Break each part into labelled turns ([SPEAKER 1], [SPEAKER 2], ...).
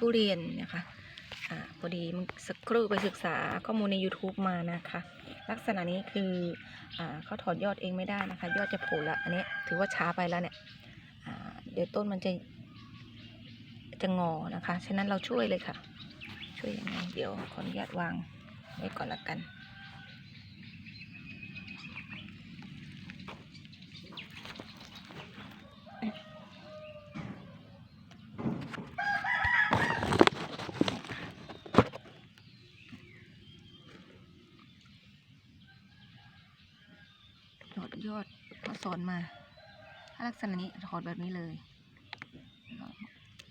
[SPEAKER 1] ทุเรียนนะคะอ่าพอดีมึงสักครู่ไปศึกษาข้อมูลใน YouTube มานะคะ ลักษณะนี้คืออาเขาถอดยอดเองไม่ได้นะคะ ยอดจะโผล่ละอันนี้ถือว่าช้าไปแล้วเนี่ยอ่าเดี๋ยวต้นมันจะจะงอนะคะ ฉะนั้นเราช่วยเลยค่ะ ช่วยยังไงเดี๋ยวขออนุญาตวางไว้ก่อนละกัน ถอดยอดเขา สอนมา ถ้าลักษณะนี้ถอดแบบนี้เลย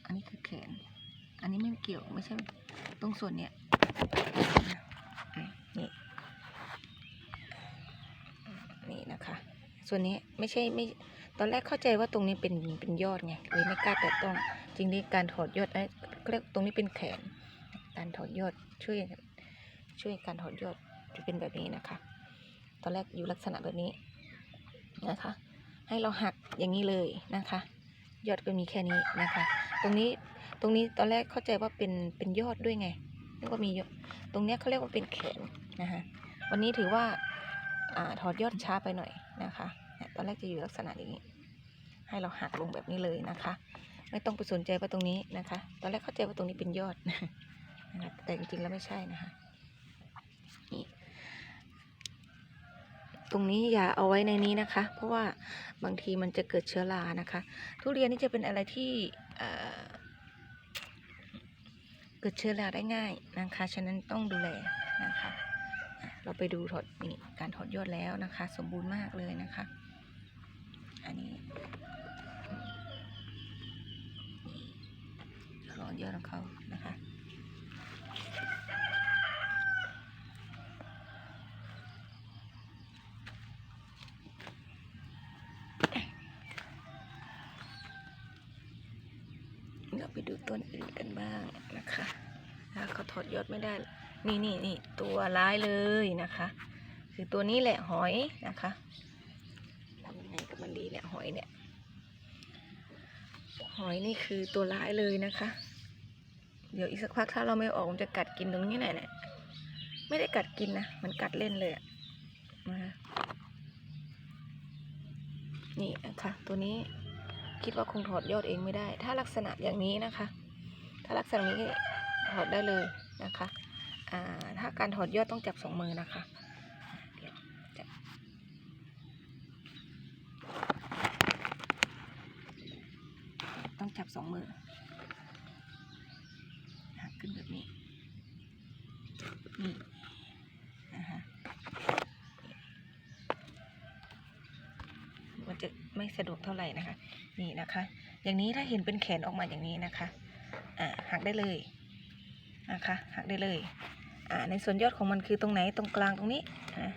[SPEAKER 1] อันนี้คือแขน อันนี้ไม่เกี่ยวไม่ใช่ตรงส่วนเนี้ยนี่นี่นะคะ ส่วนนี้ไม่ใช่ไม่ตอนแรกเข้าใจว่าตรงนี้เป็นเป็นยอดไงเลยไม่กล้าแต่ต้องจริงๆการถอดยอดไอ้เรียกตรงนี้เป็นแขน การถอดยอดช่วยช่วยการถอดยอดจะเป็นแบบนี้นะคะ ตอนแรกอยู่ลักษณะแบบนี้ นะคะ ให้เราหักอย่างนี้เลยนะคะ ยอดก็มีแค่นี้นะคะ ตรงนี้ตรงนี้ตอนแรกเข้าใจว่าเป็นเป็นยอดด้วยไงนึกว่ามียอดตรงเนี้ยเขาเรียกว่าเป็นแขนนะคะวันนี้ถือว่าอถอดยอดช้าไปหน่อยนะคะ ตอนแรกจะอยู่ลักษณะอย่างนี้ ให้เราหักลงแบบนี้เลยนะคะ ไม่ต้องไปสนใจว่าตรงนี้นะคะ ตอนแรกเข้าใจว่าตรงนี้เป็นยอดนะคะแต่จริงๆแล้วไม่ใช่นะคะนี่ ตรงนี้อย่าเอาไว้ในนี้นะคะ เพราะว่าบางทีมันจะเกิดเชื้อรานะคะ ทุเรียนนี่จะเป็นอะไรที่เกิดเชื้อราได้ง่ายนะคะ ฉะนั้นต้องดูแลนะคะ เราไปดูถอดนี่การถอดยอดแล้วนะคะ สมบูรณ์มากเลยนะคะ อันนี้ถอดยอดของเขานะคะ เราไป ดูต้นอื่นกันบ้างนะคะถ้าเขาถอดยอดไม่ได้ นี่นี่นี่ตัวร้ายเลยนะคะ คือตัวนี้แหละหอยนะคะทำยังไงกับมันดีเนี่ยหอยเนี่ย หอยนี่คือตัวร้ายเลยนะคะ เดี๋ยวอีกสักพักถ้าเราไม่ออกมันจะกัดกินตรงนี้ไหนเนี่ยไม่ได้กัดกินนะ มันกัดเล่นเลยอะนะคะนี่นะคะตัวนี้ คิดว่าคงถอดยอดเองไม่ได้ ถ้าลักษณะอย่างนี้นะคะ ถ้าลักษณะนี้ถอดได้เลยนะคะอ่าถ้าการถอดยอดต้องจับสองมือนะคะต้องจับสองมือหักขึ้นแบบนี้นี่นะคะ มันจะ ไม่สะดวกเท่าไหร่นะคะ นี่นะคะ อย่างนี้ถ้าเห็นเป็นแขนออกมาอย่างนี้นะคะ อ่าหักได้เลยนะคะหักได้เลย อ่าในส่วนยอดของมันคือตรงไหนตรงกลางตรงนี้นะ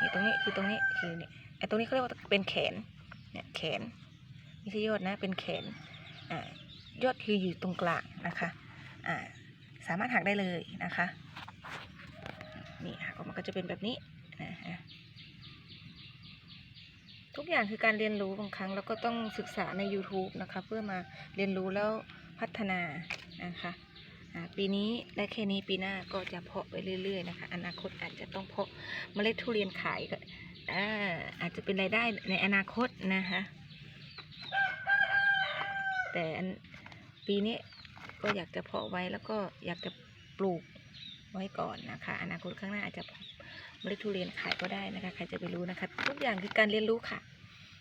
[SPEAKER 1] นี่ตรงนี้คือตรงนี้คือนี่ไอ้ตรงนี้เขาเรียกว่าเป็นแขนเนี่ยแขนไม่ใช่ยอดนะเป็นแขนอ่ายอดคืออยู่ตรงกลางนะคะอ่าสามารถหักได้เลยนะคะนี่หักออกมาก็จะเป็นแบบนี้นะฮะ ทุ กอย่างคือการเรียนรู้บางครั้งเราก็ต้องศึกษาใน YouTube นะคะ เพื่อมาเรียนรู้แล้วพัฒนานะคะปีนี้ได้แค่นี้ปีหน้าก็จะเพาะไปเรื่อยๆนะคะ อนาคตอาจจะต้องเพาะเมล็ดทุเรียนขายก็อาจจะเป็นรายได้ในอนาคตนะคะแต่ปีนี้ก็อยากจะเพาะไว้แล้วก็อยากจะปลูกไว้ก่อนนะคะ อนาคตข้างหน้าอาจจะ มล็ดทุเรียนขายก็ได้นะคะ ใครจะไปรู้นะคะ ทุกอย่างคือการเรียนรู้ค่ะ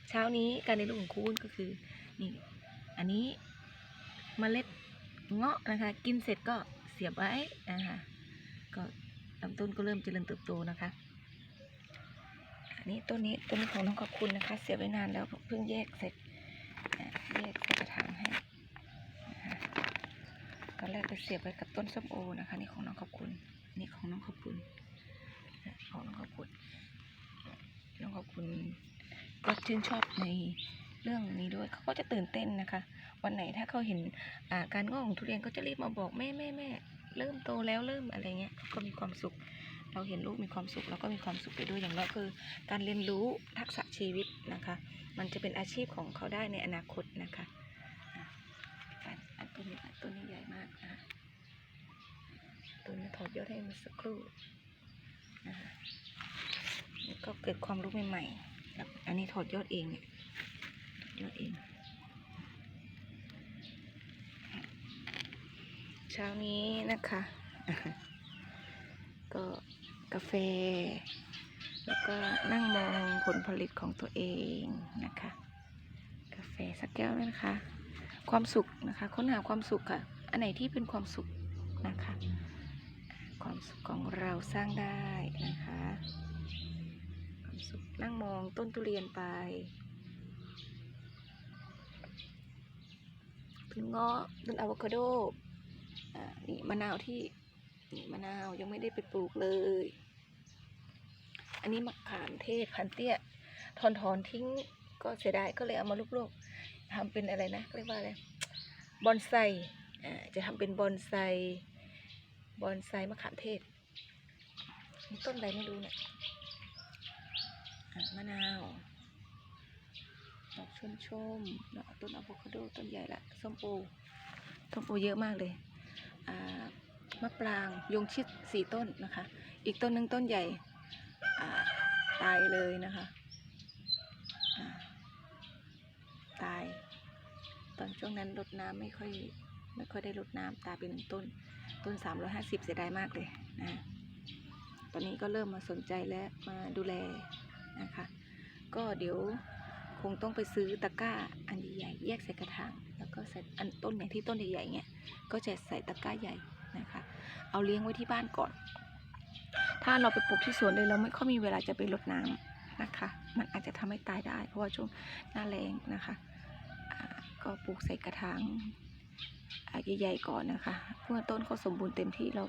[SPEAKER 1] เช้านี้การเรียนรู้ของครูอ้วนก็คือ นี่ อันนี้เมล็ดเงาะนะคะ กินเสร็จก็เสียบไว้นะคะก็ลำต้นก็เริ่มเจริญเติบโตนะคะ อันนี้ต้นนี้ต้นนี้ของน้องขอบคุณนะคะ เสียบไว้นานแล้วเพิ่งแยกเสร็จแยกใส่กระถางให้ตอนแรกไปเสียบไว้กับต้นส้มโอนะคะ นี่ของน้องขอบคุณ นี่ของน้องขอบคุณ ของน้องขอบคุณน้องขอบคุณก็ชื่นชอบในเรื่องนี้ด้วยเขาก็จะตื่นเต้นนะคะ วันไหนถ้าเขาเห็นการงอกของทุเรียนก็จะรีบมาบอกแม่แม่แม่เริ่มโตแล้วเริ่มอะไรเงี้ยก็มีความสุข เราเห็นลูกมีความสุขเราก็มีความสุขไปด้วยอย่างน้อยคือ การเรียนรู้ทักษะชีวิตนะคะ มันจะเป็นอาชีพของเขาได้ในอนาคตนะคะอันตัวนี้อันตัวนี้ใหญ่มากนะตัวนี้ถอดยอดให้มันสักครู่ นะคะก็เกิดความรู้ใหม่ๆแบบอันนี้ถอดยอดเองเนี่ยยอดเอง เช้านี้นะคะ ก็กาแฟ แล้วก็นั่งมองผลผลิตของตัวเองนะคะ กาแฟสักแก้วนะคะ ความสุขนะคะ ค้นหาความสุขค่ะ อันไหนที่เป็นความสุขนะคะ ความสุขของเราสร้างได้นะคะ ความสุขนั่งมองต้นทุเรียนไปต้นเงาะต้นอะโวคาโดอ่านี่มะนาวที่นี่มะนาวยังไม่ได้ไปปลูกเลย อันนี้มะขามเทศพันเตี้ยถอนถอนทิ้งก็เสียดายก็เลยเอามาลูกๆทำเป็นอะไรนะเรียกว่าอะไรบอนไซจะทำเป็นบอนไซ บอนไซมะขามเทศมีต้นอะไรไม่รู้เนี่ยมะนาวดอกชมชมต้นอะโวคาโดต้นใหญ่ละส้มโอส้มโอเยอะมากเลยมะปรางยงชิดสี่ต้นนะคะ อีกต้นหนึ่งต้นใหญ่ตายเลยนะคะตาย ตอนช่วงนั้นรดน้ำไม่ค่อยไม่ค่อยได้รดน้ำตายไปหนึ่งต้น ต้นสามร้อยห้าสิบเสียดายมากเลยนะตอนนี้ก็เริ่มมาสนใจและมาดูแลนะคะ ก็เดี๋ยวคงต้องไปซื้อตะกร้าอันใหญ่ๆแยกใส่กระถางแล้วก็ใส่อันต้นไหนที่ต้นใหญ่ๆเงี้ยก็จะใส่ตะกร้าใหญ่นะคะ เอาเลี้ยงไว้ที่บ้านก่อน ถ้าเราไปปลูกที่สวนเลยเราไม่ค่อยมีเวลาจะไปรดน้ำนะคะ มันอาจจะทำให้ตายได้ เพราะว่าช่วงหน้าแรงนะคะก็ปลูกใส่กระถาง ใหญ่ๆก่อนนะคะเมื่อต้นเขาสมบูรณ์เต็มที่เรา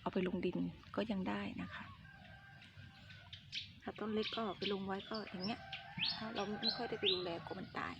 [SPEAKER 1] เอาไปลงดินก็ยังได้นะคะ ถ้าต้นเล็กก็ไปลงไว้ก็อย่างเงี้ยถ้าเราไม่ค่อยได้ไปดูแลก็มันตาย